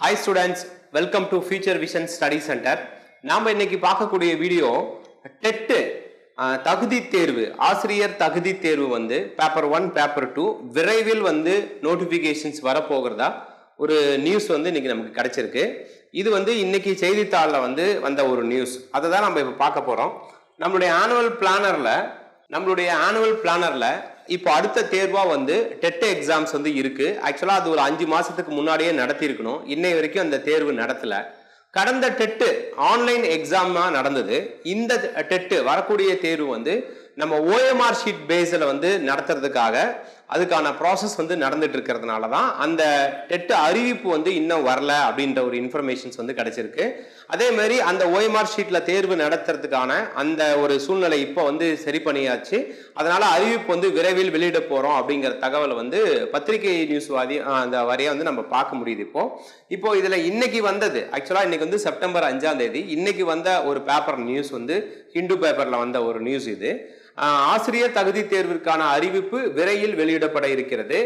Hi students welcome to future vision study centre நாம் இன்னைக்கு பார்க்கக்கூடிய வீடியோ டெட்டு தகுதி தேர்வு ஆசிரியர் தகுதி தேர்வு வந்து பேப்பர் ஒன் பேப்பர் டூ விரைவில் வந்து நோட்டிஃபிகேஷன்ஸ் வரப்போகிறதா ஒரு நியூஸ் வந்து இன்னைக்கு நமக்கு கிடைச்சிருக்கு. இது வந்து இன்னைக்கு செய்தித்தாளில் வந்து வந்த ஒரு நியூஸ் அதை தான் நம்ம இப்போ பார்க்க போகிறோம் நம்மளுடைய ஆனுவல் பிளானரில் நம்மளுடைய ஆனுவல் பிளானர்ல இப்போ அடுத்த தேர்வா வந்து டெட் எக்ஸாம்ஸ் வந்து இருக்கு. ஆக்சுவலா அது ஒரு அஞ்சு மாசத்துக்கு முன்னாடியே நடத்தியிருக்கணும். இன்னை வரைக்கும் அந்த தேர்வு நடத்தல. கடந்த டெட்டு ஆன்லைன் எக்ஸாமா நடந்தது. இந்த டெட்டு வரக்கூடிய தேர்வு வந்து நம்ம ஓஎம்ஆர் ஷீட் பேஸில் வந்து நடத்துறதுக்காக அதுக்கான ப்ராசஸ் வந்து நடந்துட்டு இருக்கிறதுனால தான் அந்த டெட்டு அறிவிப்பு வந்து இன்னும் வரல அப்படின்ற ஒரு இன்ஃபர்மேஷன்ஸ் வந்து கிடைச்சிருக்கு. அதே மாதிரி அந்த ஓஎம்ஆர் ஷீட்டில் தேர்வு நடத்துறதுக்கான அந்த ஒரு சூழ்நிலை இப்போ வந்து சரி பண்ணியாச்சு. அதனால அறிவிப்பு வந்து விரைவில் வெளியிட போகிறோம் அப்படிங்கிற தகவல் வந்து பத்திரிகை நியூஸ் வாதி அந்த வரையை வந்து நம்ம பார்க்க முடியுது இப்போ. இப்போ இதில் இன்னைக்கு வந்தது ஆக்சுவலாக இன்னைக்கு வந்து செப்டம்பர் அஞ்சாம் தேதி இன்னைக்கு வந்த ஒரு பேப்பர் நியூஸ் வந்து ஹிந்து பேப்பரில் வந்த ஒரு நியூஸ் இது. ஆசிரியர் தகுதி தேர்விற்கான அறிவிப்பு விரைவில் வெளியிடப்பட இருக்கிறது.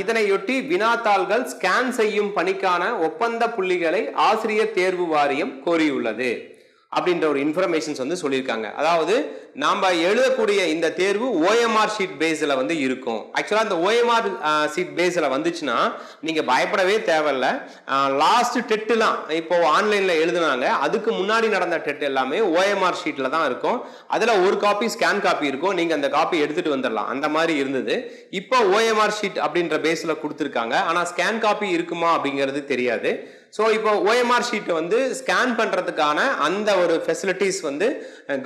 இதனையொட்டி வினாத்தாள்கள் ஸ்கேன் செய்யும் பணிக்கான ஒப்பந்த புள்ளிகளை ஆசிரியர் தேர்வு வாரியம் கோரியுள்ளது. அப்படின்ற ஒரு இன்ஃபர்மேஷன்ஸ் வந்து சொல்லியிருக்காங்க. அதாவது நாம் எழுதக்கூடிய இந்த தேர்வு ஓஎம்ஆர் ஷீட் பேஸில் வந்து இருக்கும். ஆக்சுவலாக இந்த ஓஎம்ஆர் ஷீட் பேஸில் வந்துச்சுன்னா நீங்கள் பயப்படவே தேவையில்ல. லாஸ்ட் டெட்டுலாம் இப்போ ஆன்லைனில் எழுதுனாங்க. அதுக்கு முன்னாடி நடந்த டெட் எல்லாமே ஓஎம்ஆர் ஷீட்டில் தான் இருக்கும். அதில் ஒரு காப்பி ஸ்கேன் காப்பி இருக்கும். நீங்கள் அந்த காப்பி எடுத்துகிட்டு வந்துடலாம் அந்த மாதிரி இருந்தது. இப்போ ஓஎம்ஆர் ஷீட் அப்படின்ற பேஸில் கொடுத்துருக்காங்க. ஆனால் ஸ்கேன் காப்பி இருக்குமா அப்படிங்கிறது தெரியாது. ஸோ இப்போ ஓஎம்ஆர் ஷீட்டை வந்து ஸ்கேன் பண்ணுறதுக்கான அந்த ஒரு ஃபெசிலிட்டிஸ் வந்து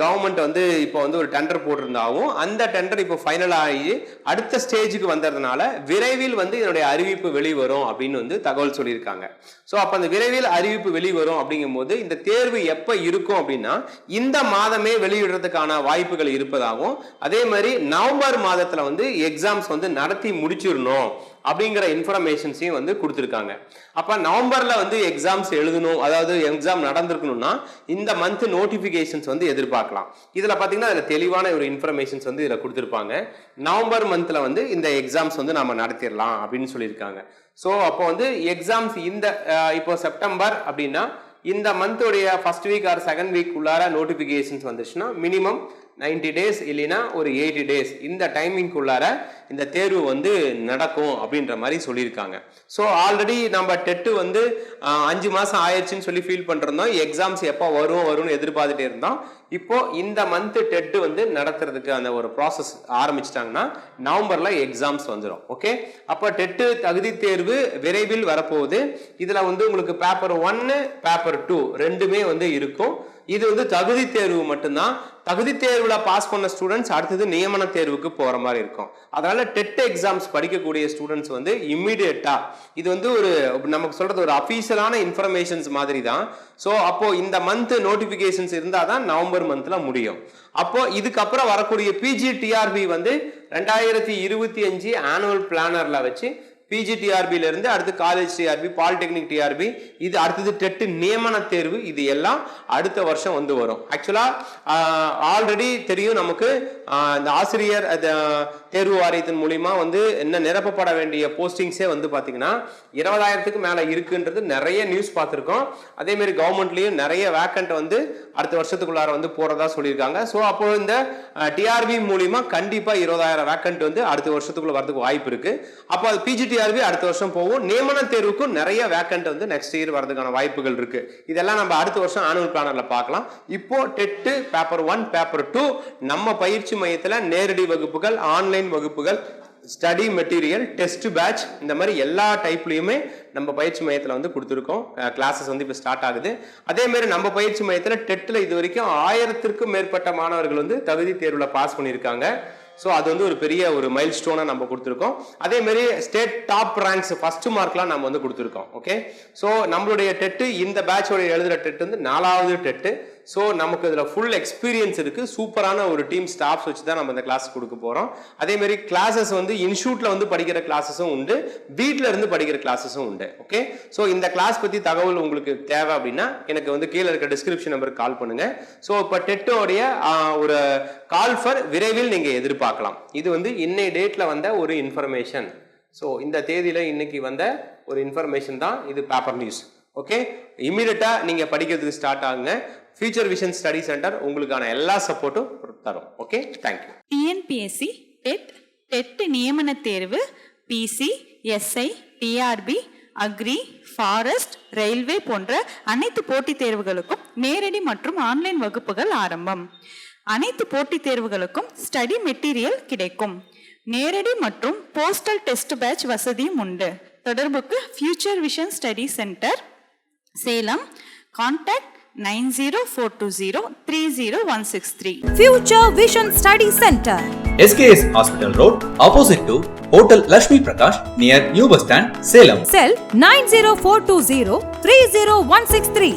கவர்மெண்ட் வந்து இப்போ வந்து ஒரு டெண்டர் போட்டிருந்தாவும் அந்த டெண்டர் இப்போ ஃபைனல் ஆகி அடுத்த ஸ்டேஜுக்கு வந்ததுனால விரைவில் வந்து இதனுடைய அறிவிப்பு வெளிவரும் அப்படின்னு வந்து தகவல் சொல்லியிருக்காங்க. ஸோ அப்போ அந்த விரைவில் அறிவிப்பு வெளிவரும் அப்படிங்கும்போது இந்த தேர்வு எப்போ இருக்கும் அப்படின்னா இந்த மாதமே வெளியிடுறதுக்கான வாய்ப்புகள் இருப்பதாகவும் அதே மாதிரி நவம்பர் மாதத்தில் வந்து எக்ஸாம்ஸ் வந்து நடத்தி முடிச்சிடணும் அப்படிங்கிற இன்ஃபர்மேஷன்ஸையும் வந்து கொடுத்துருக்காங்க. அப்போ நவம்பரில் வந்து எக்ஸாம்ஸ் எழுதணும் அதாவது எக்ஸாம் நடந்திருக்கணும்னா இந்த மந்த் நோட்டிஃபிகேஷன்ஸ் வந்து எதிர்பார்க்கலாம். இதில் பார்த்தீங்கன்னா அதில் தெளிவான ஒரு இன்ஃபர்மேஷன்ஸ் வந்து இதில் கொடுத்துருப்பாங்க. நவம்பர் மந்தில் வந்து இந்த எக்ஸாம்ஸ் வந்து நம்ம நடத்திடலாம் அப்படின்னு சொல்லியிருக்காங்க. ஸோ அப்போ வந்து எக்ஸாம்ஸ் இந்த இப்போ செப்டம்பர் அப்படின்னா இந்த மந்தோடைய first week or second week உள்ளார நோட்டிஃபிகேஷன்ஸ் வந்துச்சுன்னா மினிமம் 90 டேஸ் இல்லைன்னா ஒரு எயிட்டி டேஸ் இந்த டைமிங்குள்ளார இந்த தேர்வு வந்து நடக்கும் அப்படின்ற மாதிரி சொல்லியிருக்காங்க. ஸோ ஆல்ரெடி நம்ம டெட்டு வந்து அஞ்சு மாதம் ஆயிடுச்சுன்னு சொல்லி ஃபீல் பண்ணிருந்தோம் எக்ஸாம்ஸ் எப்போ வரும் வரும்னு எதிர்பார்த்துட்டே இருந்தோம். இப்போ இந்த மந்த்து டெட்டு வந்து நடத்துறதுக்கு அந்த ஒரு ப்ராசஸ் ஆரம்பிச்சிட்டாங்கன்னா நவம்பரில் எக்ஸாம்ஸ் வந்துடும் ஓகே அப்போ டெட்டு தகுதி தேர்வு விரைவில் வரப்போகுது. இதில் வந்து உங்களுக்கு பேப்பர் ஒன்னு பேப்பர் டூ ரெண்டுமே வந்து இருக்கும். இது வந்து தகுதி தேர்வு மட்டும்தான். தகுதி தேர்வில் பாஸ் பண்ண ஸ்டூடெண்ட்ஸ் அடுத்தது நியமன தேர்வுக்கு போகிற மாதிரி இருக்கும். அதனால டெட் எக்ஸாம்ஸ் படிக்கக்கூடிய ஸ்டூடெண்ட்ஸ் வந்து இம்மிடியட்டா இது வந்து ஒரு நமக்கு சொல்றது ஒரு அஃபீஷியலான இன்ஃபர்மேஷன்ஸ் மாதிரி தான் ஸோ அப்போ இந்த மந்த் நோட்டிஃபிகேஷன்ஸ் இருந்தால் தான் நவம்பர் மந்த்ல முடியும். அப்போ இதுக்கப்புறம் வரக்கூடிய பிஜி டிஆர்பி வந்து ரெண்டாயிரத்தி இருபத்தி அஞ்சு ஆனுவல் பிளானர்ல வச்சு பிஜி டிஆர்பில இருந்து அடுத்து காலேஜ் டிஆர்பி பாலிடெக்னிக் டிஆர்பி இது அடுத்தது டெட்டு நியமன தேர்வு இது எல்லாம் அடுத்த வருஷம் வந்து வரும். ஆக்சுவலா ஆல்ரெடி தெரியும் நமக்கு இந்த ஆசிரியர் அது, தேர்வு வாரியத்தின் மூலிமா வந்து என்ன நிரப்பப்பட வேண்டிய போஸ்டிங்ஸே வந்து பார்த்தீங்கன்னா இருபதாயிரத்துக்கு மேலே இருக்குன்றது நிறைய நியூஸ் பார்த்துருக்கோம். அதேமாரி கவர்மெண்ட்லேயும் நிறைய வேக்கண்ட் வந்து அடுத்த வருஷத்துக்குள்ளார வந்து போகிறதா சொல்லியிருக்காங்க. ஸோ அப்போ இந்த டிஆர்பி மூலிமா கண்டிப்பாக இருபதாயிரம் வேக்கண்ட் வந்து அடுத்த வருஷத்துக்குள்ள வரதுக்கு வாய்ப்பு இருக்குது அப்போ அது பிஜிடிஆர்பி அடுத்த வருஷம் போகும். நியமன தேர்வுக்கும் நிறைய வேக்கண்ட் வந்து நெக்ஸ்ட் இயர் வரதுக்கான வாய்ப்புகள் இருக்குது இதெல்லாம் நம்ம அடுத்த வருஷம் ஆனுவல் பிளானரில் பார்க்கலாம். இப்போ TET paper one paper two நம்ம பயிற்சி மையத்தில் நேரடி வகுப்புகள் ஆன்லைன் வகுப்புகள் ஸ்டடி மெட்டீரியல் டெஸ்ட் பேட்ச் இந்த மாதிரி எல்லா டைப்லையுமே நம்ம பயிற்சி மையத்தில் வந்து கொடுத்துருக்கோம். கிளாஸஸ் வந்து இப்போ ஸ்டார்ட் ஆகுது. அதேமாரி நம்ம பயிற்சி மையத்தில் டெட்டில் இது வரைக்கும் ஆயிரத்திற்கும் மேற்பட்ட மாணவர்கள் வந்து தகுதி தேர்வில் பாஸ் பண்ணியிருக்காங்க. ஸோ அது வந்து ஒரு பெரிய ஒரு மைல் ஸ்டோனாக நம்ம கொடுத்துருக்கோம். அதேமாரி ஸ்டேட் டாப் ரேங்க்ஸ் ஃபர்ஸ்ட் மார்க்லாம் நம்ம வந்து கொடுத்துருக்கோம். ஓகே ஸோ நம்மளுடைய டெட்டு இந்த பேட்சோடைய எழுதுகிற டெட் வந்து நாலாவது டெட்டு ஸோ நமக்கு இதில் ஃபுல் எக்ஸ்பீரியன்ஸ் இருக்குது சூப்பரான ஒரு டீம் ஸ்டாஃப்ஸ் வச்சு தான் நம்ம இந்த கிளாஸ் கொடுக்க போகிறோம் அதேமாரி கிளாஸஸ் வந்து இன்ஸ்டியூட்டில் வந்து படிக்கிற கிளாஸஸும் உண்டு. வீட்டில் இருந்து படிக்கிற கிளாஸஸும் உண்டு. ஓகே ஸோ இந்த கிளாஸ் பற்றி தகவல் உங்களுக்கு தேவை அப்படின்னா எனக்கு வந்து கீழே இருக்க டிஸ்கிரிப்ஷன் நம்பருக்கு கால் பண்ணுங்கள் ஸோ இப்போ டெட்டோடைய ஒரு கால் ஃபர் விரைவில் நீங்கள் எதிர்பார்க்கலாம். இது வந்து இன்னை டேட்டில் வந்த ஒரு இன்ஃபர்மேஷன் ஸோ இந்த தேதியில் இன்னைக்கு வந்த ஒரு இன்ஃபர்மேஷன் தான் இது பேப்பர் நியூஸ் ஓகே இமீடியட்டாக நீங்கள் படிக்கிறதுக்கு ஸ்டார்ட் ஆகுங்க. ஃபியூச்சர் விஷன் ஸ்டடி சென்டர் உங்களுக்கான எல்லா சப்போர்ட்டும் தரும். Okay thank you TNPSC TET TET நியமன தேர்வு PC SI TRB agri forest railway போன்ற அனைத்து போட்டித் தேர்வுகளுக்கும் நேரடி மற்றும் ஆன்லைன் வகுப்புகள் ஆரம்பம். அனைத்து போட்டித் தேர்வுகளுக்கும் ஸ்டடி மெட்டீரியல் கிடைக்கும். நேரடி மற்றும் போஸ்டல் டெஸ்ட் பேட்ச் வசதியும் உண்டு. தொடர்புக்கு future vision study centre Salem contact Nine zero four two zero three zero one six three. Future Vision Study Center. SKS Hospital Road, opposite to Hotel Lashmi Prakash, near New Bus Stand, Salem. Cell 90420 30163.